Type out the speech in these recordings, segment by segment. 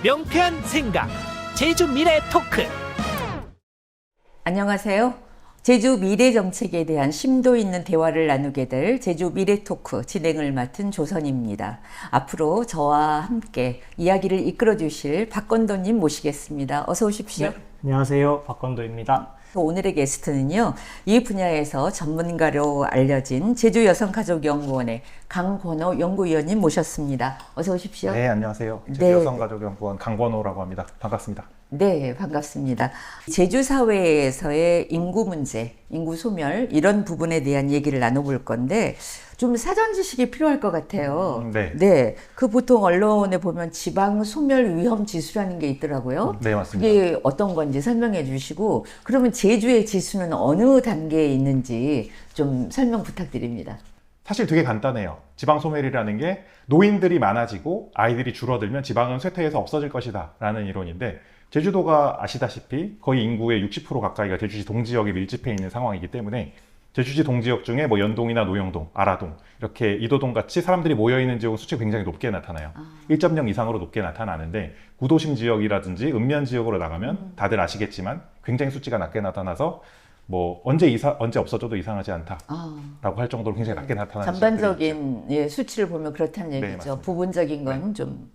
명쾌한 생각 제주 미래 토크 안녕하세요. 제주 미래 정책에 대한 심도 있는 대화를 나누게 될 제주 미래 토크 진행을 맡은 조선입니다. 앞으로 저와 함께 이야기를 이끌어 주실 박건도님 모시겠습니다. 어서 오십시오. 네, 안녕하세요. 박건도입니다. 오늘의 게스트는요, 이 분야에서 전문가로 알려진 제주여성가족연구원의 강권호 연구위원님 모셨습니다. 어서 오십시오. 네, 안녕하세요. 네. 제 여성가족연구원 강권호라고 합니다. 반갑습니다. 네, 반갑습니다. 제주 사회에서의 인구 문제, 인구 소멸 이런 부분에 대한 얘기를 나눠볼 건데 좀 사전 지식이 필요할 것 같아요. 음, 네. 네, 그 보통 언론에 보면 지방 소멸 위험 지수라는 게 있더라고요. 네, 맞습니다. 그게 어떤 건지 설명해 주시고 그러면 제주의 지수는 어느 단계에 있는지 좀 설명 부탁드립니다. 사실 되게 간단해요. 지방 소멸이라는 게 노인들이 많아지고 아이들이 줄어들면 지방은 쇠퇴해서 없어질 것이다 라는 이론인데 제주도가 아시다시피 거의 인구의 60% 가까이가 제주시 동지역에 밀집해 있는 상황이기 때문에 제주시 동지역 중에 뭐 연동이나 노영동, 아라동 이렇게 이도동 같이 사람들이 모여 있는 지역은 수치가 굉장히 높게 나타나요. 1.0 이상으로 높게 나타나는데 구도심 지역이라든지 읍면 지역으로 나가면 다들 아시겠지만 굉장히 수치가 낮게 나타나서 뭐 언제 이사 언제 없어져도 이상하지 않다라고 아, 할 정도로 굉장히 낮게 나타나는. 전반적인 예, 수치를 보면 그렇다는 얘기죠. 맞습니다. 부분적인 건좀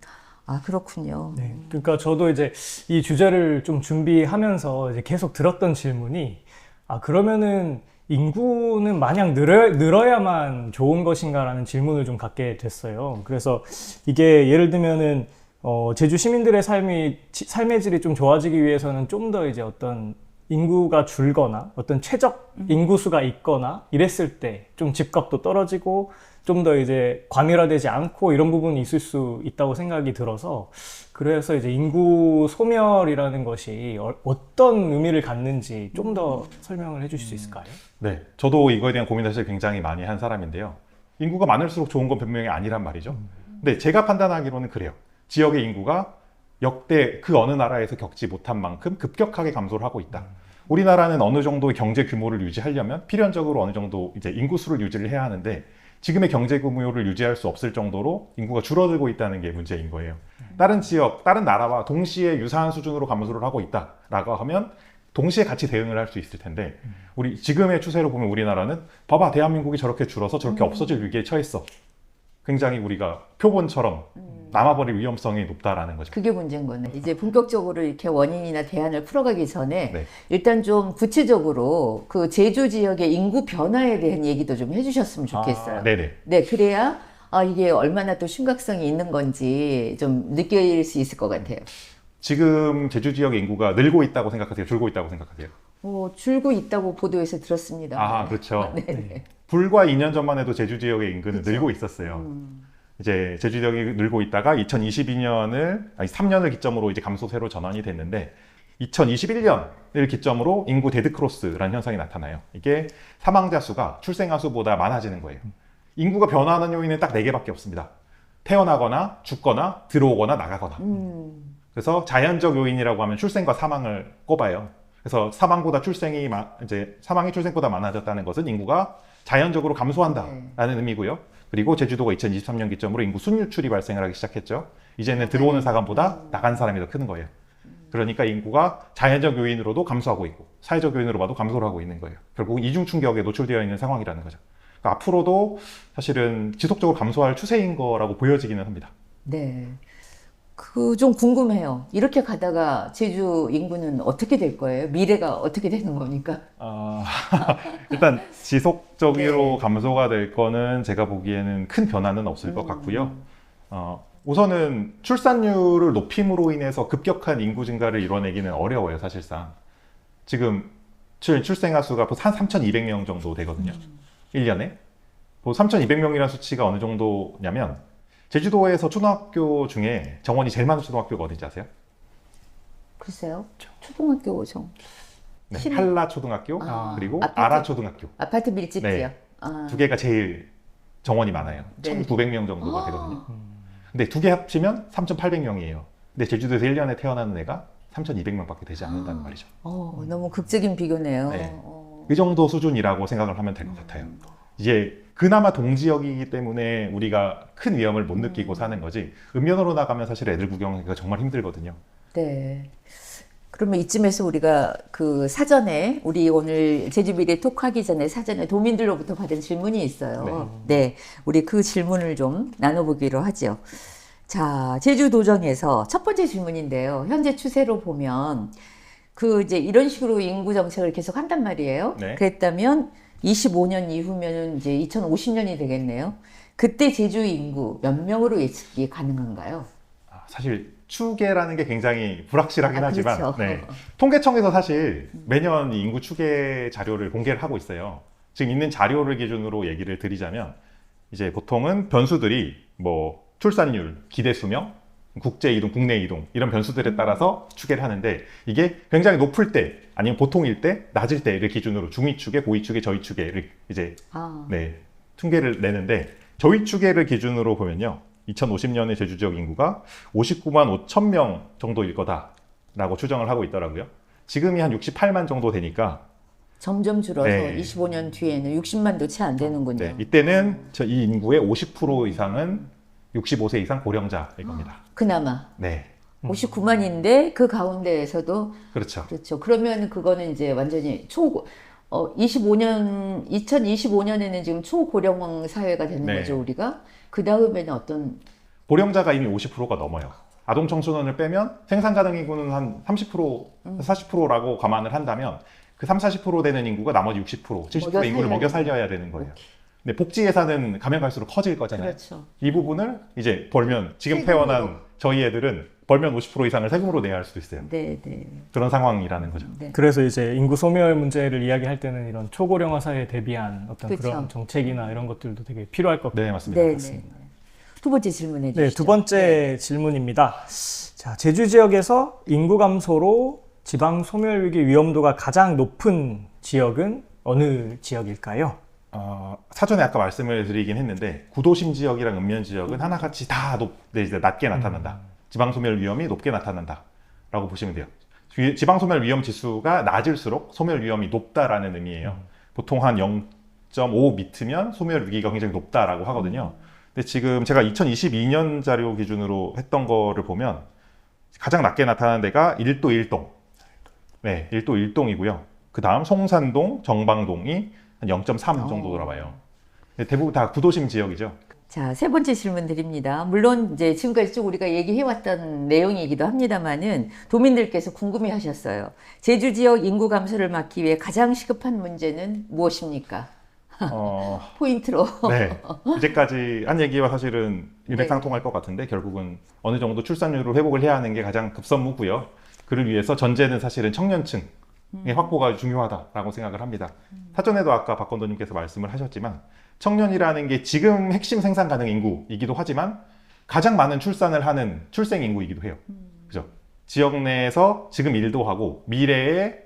아, 그렇군요. 네, 그러니까 저도 이제 이 주제를 좀 준비하면서 이제 계속 들었던 질문이 아 그러면은 인구는 마냥 늘어, 늘어야만 좋은 것인가라는 질문을 좀 갖게 됐어요. 그래서 이게 예를 들면은 어, 제주 시민들의 삶이 지- 삶의 질이 좀 좋아지기 위해서는 좀 더 이제 어떤 인구가 줄거나 어떤 최적 인구수가 있거나 이랬을 때 좀 집값도 떨어지고 좀 더 이제 과밀화되지 않고 이런 부분이 있을 수 있다고 생각이 들어서 그래서 이제 인구 소멸이라는 것이 어- 어떤 의미를 갖는지 좀 더 설명을 해주실 수 있을까요? 네, 저도 이거에 대한 고민을 사실 굉장히 많이 한 사람인데요. 인구가 많을수록 좋은 건 분명히 아니란 말이죠. 근데 제가 판단하기로는 그래요. 지역의 인구가 역대 그 어느 나라에서 겪지 못한 만큼 급격하게 감소를 하고 있다. 우리나라는 어느 정도의 경제 규모를 유지하려면 필연적으로 어느 정도 이제 인구수를 유지를 해야 하는데 지금의 경제 규모를 유지할 수 없을 정도로 인구가 줄어들고 있다는 게 문제인 거예요. 다른 지역, 다른 나라와 동시에 유사한 수준으로 감소를 하고 있다라고 하면 동시에 같이 대응을 할 수 있을 텐데 우리 지금의 추세로 보면 우리나라는 봐봐 대한민국이 저렇게 줄어서 저렇게 없어질 위기에 처했어. 굉장히 우리가 표본처럼 남아버릴 위험성이 높다라는 거죠. 그게 문제인 거네. 이제 본격적으로 이렇게 원인이나 대안을 풀어가기 전에 네. 일단 좀 구체적으로 그 제주 지역의 인구 변화에 대한 얘기도 좀 해주셨으면 좋겠어요. 아, 네네. 네, 그래야 아, 이게 얼마나 또 심각성이 있는 건지 좀 느낄 수 있을 것 같아요. 지금 제주 지역 인구가 늘고 있다고 생각하세요? 줄고 있다고 생각하세요? 뭐 줄고 있다고 보도에서 들었습니다. 아 그렇죠. 네, 네. 불과 2년 전만 해도 제주 지역의 인구는 그쵸. 늘고 있었어요. 음, 이제 제주 지역이 늘고 있다가 2022년을 아니 3년을 기점으로 이제 감소세로 전환이 됐는데 2021년을 기점으로 인구 데드크로스라는 현상이 나타나요. 이게 사망자 수가 출생아 수보다 많아지는 거예요. 인구가 변화하는 요인은 딱 네 개밖에 없습니다. 태어나거나 죽거나 들어오거나 나가거나. 음, 그래서 자연적 요인이라고 하면 출생과 사망을 꼽아요. 그래서 사망보다 출생이 마- 이제 사망이 출생보다 많아졌다는 것은 인구가 자연적으로 감소한다라는 의미고요. 그리고 제주도가 2023년 기점으로 인구 순유출이 발생을 하기 시작했죠. 이제는 들어오는 사람보다 나간 사람이 더 큰 거예요. 그러니까 인구가 자연적 요인으로도 감소하고 있고 사회적 요인으로 봐도 감소를 하고 있는 거예요. 결국 이중 충격에 노출되어 있는 상황이라는 거죠. 그러니까 앞으로도 사실은 지속적으로 감소할 추세인 거라고 보여지기는 합니다. 네. 그 좀 궁금해요. 이렇게 가다가 제주 인구는 어떻게 될 거예요? 미래가 어떻게 되는 겁니까? 어, 일단 지속적으로 네. 감소가 될 거는 제가 보기에는 큰 변화는 없을 것 음. 같고요. 어, 우선은 출산율을 높임으로 인해서 급격한 인구 증가를 이뤄내기는 어려워요, 사실상. 지금 출, 출생아 수가 한 3,200명 정도 되거든요. 1년에. 그 3,200명이라는 수치가 어느 정도냐면 제주도에서 초등학교 중에 정원이 제일 많은 초등학교가 어딘지 아세요? 글쎄요. 초등학교 정 네, 신- 한라 초등학교 아, 그리고 아파트? 아라 초등학교. 아파트 밀집 네. 아, 두 개가 제일 정원이 많아요. 네. 1,900명 정도가 아. 되거든요. 근데 두 개 합치면 3,800명이에요. 근데 제주도에서 1년에 태어나는 애가 3,200명밖에 되지 않는다는 아. 말이죠. 어, 너무 극적인 비교네요. 네. 어. 그 정도 수준이라고 생각을 하면 될 것 같아요. 이제 그나마 동지역이기 때문에 우리가 큰 위험을 못 느끼고 사는 거지 읍면으로 나가면 사실 애들 구경하기가 정말 힘들거든요. 네. 그러면 이쯤에서 우리가 그 사전에 우리 오늘 제주미래 톡하기 전에 사전에 도민들로부터 받은 질문이 있어요. 네. 우리 그 질문을 좀 나눠보기로 하죠. 자, 제주 도정에서 첫 번째 질문인데요. 현재 추세로 보면 그 이제 이런 식으로 인구 정책을 계속 한단 말이에요. 네. 그랬다면 25년 이후면은 이제 2050년이 되겠네요. 그때 제주 인구 몇 명으로 예측이 가능한가요? 아, 사실 추계라는 게 굉장히 불확실하긴 아, 하지만 그렇죠. 네. 통계청에서 사실 매년 이 인구 추계 자료를 공개를 하고 있어요. 지금 있는 자료를 기준으로 얘기를 드리자면 이제 보통은 변수들이 뭐 출산율, 기대 수명, 국제 이동, 국내 이동 이런 변수들에 따라서 추계를 하는데 이게 굉장히 높을 때 아니면 보통일 때, 낮을 때를 기준으로 중위 추계, 고위 추계, 저위 추계를 이제 아, 네, 통계를 내는데 저희 추계를 기준으로 보면요. 2050년의 제주 지역 인구가 59만 5천 명 정도일 거다라고 추정을 하고 있더라고요. 지금이 한 68만 정도 되니까 점점 줄어서 네. 25년 뒤에는 60만도 채 안 되는군요. 네, 이때는 저이 인구의 50% 이상은 65세 이상 고령자일 겁니다. 그나마 네, 59만인데 그 가운데에서도 그렇죠. 그렇죠. 그러면 그거는 이제 완전히 초 어, 25년 2025년에는 지금 초고령 사회가 되는 네. 거죠 우리가. 그 다음에는 어떤 고령자가 이미 50%가 넘어요. 아동 청소년을 빼면 생산 가능 인구는 한 30%, 음. 40%라고 감안을 한다면 그 3, 40% 되는 인구가 나머지 60%, 70% 먹여 인구를 살려야 먹여 살려야 되는 거예요. 근데 복지 예산은 가면 갈수록 커질 거잖아요. 그렇죠. 이 부분을 이제 벌면 지금 세금으로. 태어난 저희 애들은 벌면 50% 이상을 세금으로 내야 할 수도 있어요. 네, 네. 그런 상황이라는 거죠. 네. 그래서 이제 인구 소멸 문제를 이야기할 때는 이런 초고령화 사회에 대비한 어떤 그쵸. 그런 정책이나 이런 것들도 되게 필요할 것 같아요. 네, 맞습니다. 네, 네. 두 번째 질문해 주시죠. 네, 두 번째 질문입니다. 자, 제주 지역에서 인구 감소로 지방 소멸 위기 위험도가 가장 높은 지역은 어느 지역일까요? 어, 사전에 아까 말씀을 드리긴 했는데 구도심 지역이랑 읍면 지역은 하나같이 다 높, 네, 이제 낮게 나타난다. 지방 소멸 위험이 높게 나타난다라고 보시면 돼요. 지- 지방 소멸 위험 지수가 낮을수록 소멸 위험이 높다라는 의미예요. 보통 한 0.5 밑으면 소멸 위기가 굉장히 높다라고 하거든요. 근데 지금 제가 2022년 자료 기준으로 했던 거를 보면 가장 낮게 나타나는 데가 1도 1동. 네, 1도 1동이고요. 그 다음 송산동, 정방동이 한 0.3 정도 돌아봐요. 근데 대부분 다 구도심 지역이죠. 자, 세 번째 질문 드립니다. 물론 이제 지금까지 쭉 우리가 얘기해왔던 내용이기도 합니다만은 도민들께서 궁금해 하셨어요. 제주 지역 인구 감소를 막기 위해 가장 시급한 문제는 무엇입니까? 어, 포인트로. 네. 이제까지 한 얘기와 사실은 일맥상통할 것 같은데 결국은 어느 정도 출산율을 회복을 해야 하는 게 가장 급선무고요. 그를 위해서 전제는 사실은 청년층 의 확보가 중요하다라고 생각을 합니다. 사전에도 아까 박건도님께서 말씀을 하셨지만 청년이라는 게 지금 핵심 생산 가능 인구이기도 하지만 가장 많은 출산을 하는 출생 인구이기도 해요. 그죠? 지역 내에서 지금 일도 하고 미래에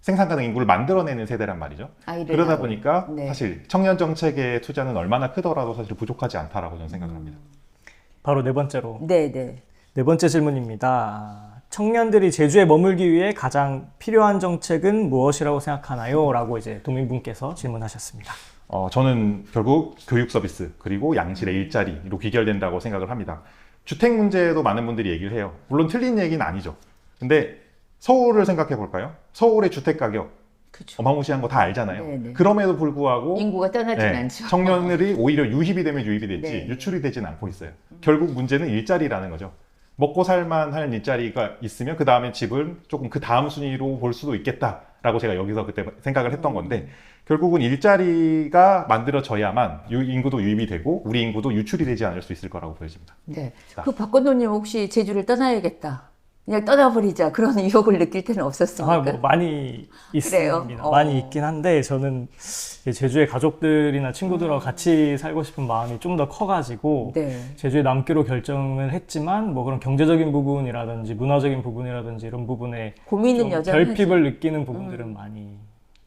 생산 가능 인구를 만들어내는 세대란 말이죠. 그러다 하고. 보니까 네. 사실 청년 정책의 투자는 얼마나 크더라도 사실 부족하지 않다라고 저는 생각을 합니다. 바로 네 번째로. 네, 네. 네 번째 질문입니다. 청년들이 제주에 머물기 위해 가장 필요한 정책은 무엇이라고 생각하나요? 라고 이제 도민분께서 질문하셨습니다. 어, 저는 결국 교육 서비스 그리고 양질의 일자리로 귀결된다고 생각을 합니다. 주택 문제도 많은 분들이 얘기를 해요. 물론 틀린 얘기는 아니죠. 근데 서울을 생각해 볼까요? 서울의 주택 가격 그렇죠. 어마무시한 거 다 알잖아요. 네네. 그럼에도 불구하고 인구가 떠나진 네, 않죠. 청년들이 오히려 유입이 되면 유입이 됐지 네. 유출이 되진 않고 있어요. 결국 문제는 일자리라는 거죠. 먹고 살만 할 일자리가 있으면 그 다음에 집을 조금 그 다음 순위로 볼 수도 있겠다라고 제가 여기서 그때 생각을 했던 건데 결국은 일자리가 만들어져야만 유- 인구도 유입이 되고 우리 인구도 유출이 되지 않을 수 있을 거라고 보여집니다. 네. 그 박건도님 혹시 제주를 떠나야겠다. 그냥 떠나버리자. 그런 유혹을 느낄 때는 없었습니까? 아, 뭐 많이? 있습니다. 어. 많이 있긴 한데 저는 제주의 가족들이나 친구들하고 같이 살고 싶은 마음이 좀 더 커가지고 네. 제주에 남기로 결정을 했지만 뭐 그런 경제적인 부분이라든지 문화적인 부분이라든지 이런 부분에 고민은 좀 여전히 결핍을 느끼는 부분들은 많이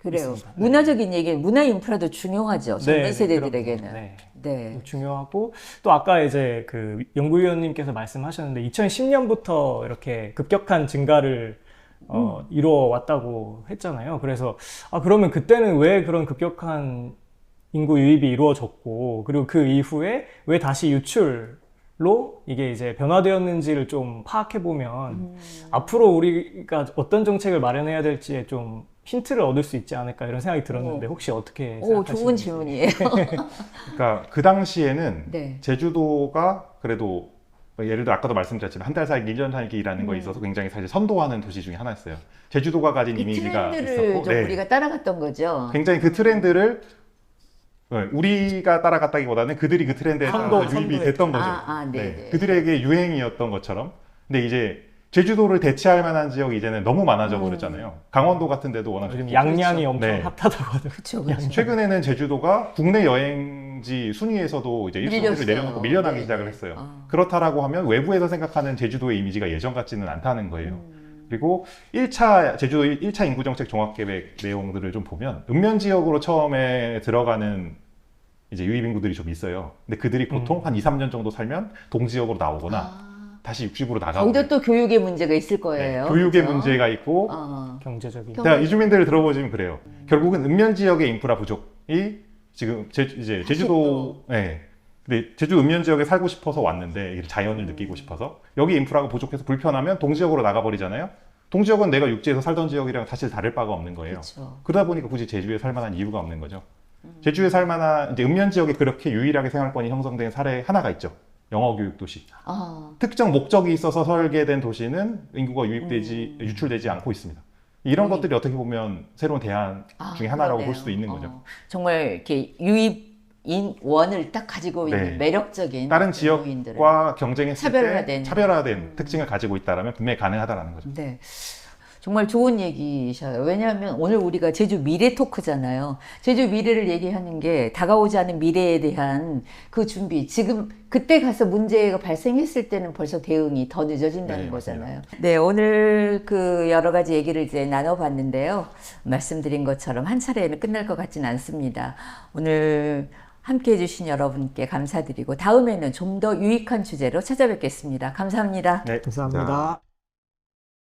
그래요. 있습니다. 네. 문화적인 얘기, 문화 인프라도 중요하죠. 젊은 네, 세대들에게는. 그럼요. 네. 네. 중요하고 또 아까 이제 그 연구위원님께서 말씀하셨는데 2010년부터 이렇게 급격한 증가를 어, 이루어 왔다고 했잖아요. 그래서 아 그러면 그때는 왜 그런 급격한 인구 유입이 이루어졌고 그리고 그 이후에 왜 다시 유출 로 이게 이제 변화되었는지를 좀 파악해 보면 음. 앞으로 우리가 어떤 정책을 마련해야 될지에 좀 힌트를 얻을 수 있지 않을까 이런 생각이 들었는데 혹시 어떻게 오, 생각하시는지 좋은 질문이에요. 그러니까 그 당시에는 네. 제주도가 그래도 뭐 예를 들어 아까도 말씀드렸지만 한 달 살기, 1년 살기라는 거에 음. 있어서 굉장히 사실 선도하는 도시 중에 하나였어요. 제주도가 가진 이 이미지가 트렌드를 있었고 좀 네. 우리가 따라갔던 거죠. 굉장히 그 트렌드를 네, 우리가 따라갔다기보다는 그들이 그 트렌드에 선도, 따라서 유입이 선도했죠. 됐던 거죠. 아, 아, 네, 네. 그들에게 유행이었던 것처럼. 근데 이제 제주도를 대체할 만한 지역이 이제는 너무 많아져 음. 버렸잖아요. 강원도 같은 데도 워낙 요즘 좋고. 양양이 엄청 네. 핫하다고 하더라고요. 그렇죠. 그렇죠. 최근에는 제주도가 국내 여행지 순위에서도 이제 1순위를 밀렸어요. 내려놓고 밀려나기 네, 시작을 네. 했어요. 아. 그렇다라고 하면 외부에서 생각하는 제주도의 이미지가 예전 같지는 않다는 거예요. 음. 그리고 1차 제주도 1차 인구 정책 종합 계획 내용들을 좀 보면 읍면 지역으로 처음에 들어가는 이제 유입 인구들이 좀 있어요. 근데 그들이 보통 음. 한 2, 3년 정도 살면 동지역으로 나오거나 아, 다시 육지부로 나가고 거기도 또 교육의 문제가 있을 네, 거예요. 교육의 그죠? 문제가 있고 어. 경제적인 경- 자, 이주민들을 들어보시면 그래요. 결국은 읍면 지역의 인프라 부족이 지금 제, 이제 제주도, 네. 근데 제주 읍면 지역에 살고 싶어서 왔는데 이 자연을 느끼고 싶어서 여기 인프라가 부족해서 불편하면 동지역으로 나가버리잖아요. 동지역은 내가 육지에서 살던 지역이랑 사실 다를 바가 없는 거예요. 그렇죠. 그러다 보니까 굳이 제주에 살 만한 이유가 없는 거죠. 제주에 살 만한 이제 읍면 지역에 그렇게 유일하게 생활권이 형성된 사례 하나가 있죠. 영어 교육 도시. 아, 특정 목적이 있어서 설계된 도시는 인구가 유입되지 유출되지 않고 있습니다. 이런 음. 것들이 어떻게 보면 새로운 대안 아, 중에 하나라고 그러네요. 볼 수도 있는 거죠. 어, 정말 이렇게 유입인 원을 딱 가지고 있는 네. 매력적인 다른. 지역과 경쟁했을 차별화된. 때 차별화된 음. 특징을 가지고 있다라면 분명히 가능하다라는 거죠. 네. 정말 좋은 얘기셔요. 왜냐하면 오늘 우리가 제주 미래 토크잖아요. 제주 미래를 얘기하는 게 다가오지 않은 미래에 대한 그 준비. 지금 그때 가서 문제가 발생했을 때는 벌써 대응이 더 늦어진다는 네, 거잖아요. 네, 오늘 그 여러 가지 얘기를 이제 나눠봤는데요. 말씀드린 것처럼 한 차례에는 끝날 것 같지는 않습니다. 오늘 함께 해주신 여러분께 감사드리고 다음에는 좀 더 유익한 주제로 찾아뵙겠습니다. 감사합니다. 네. 감사합니다.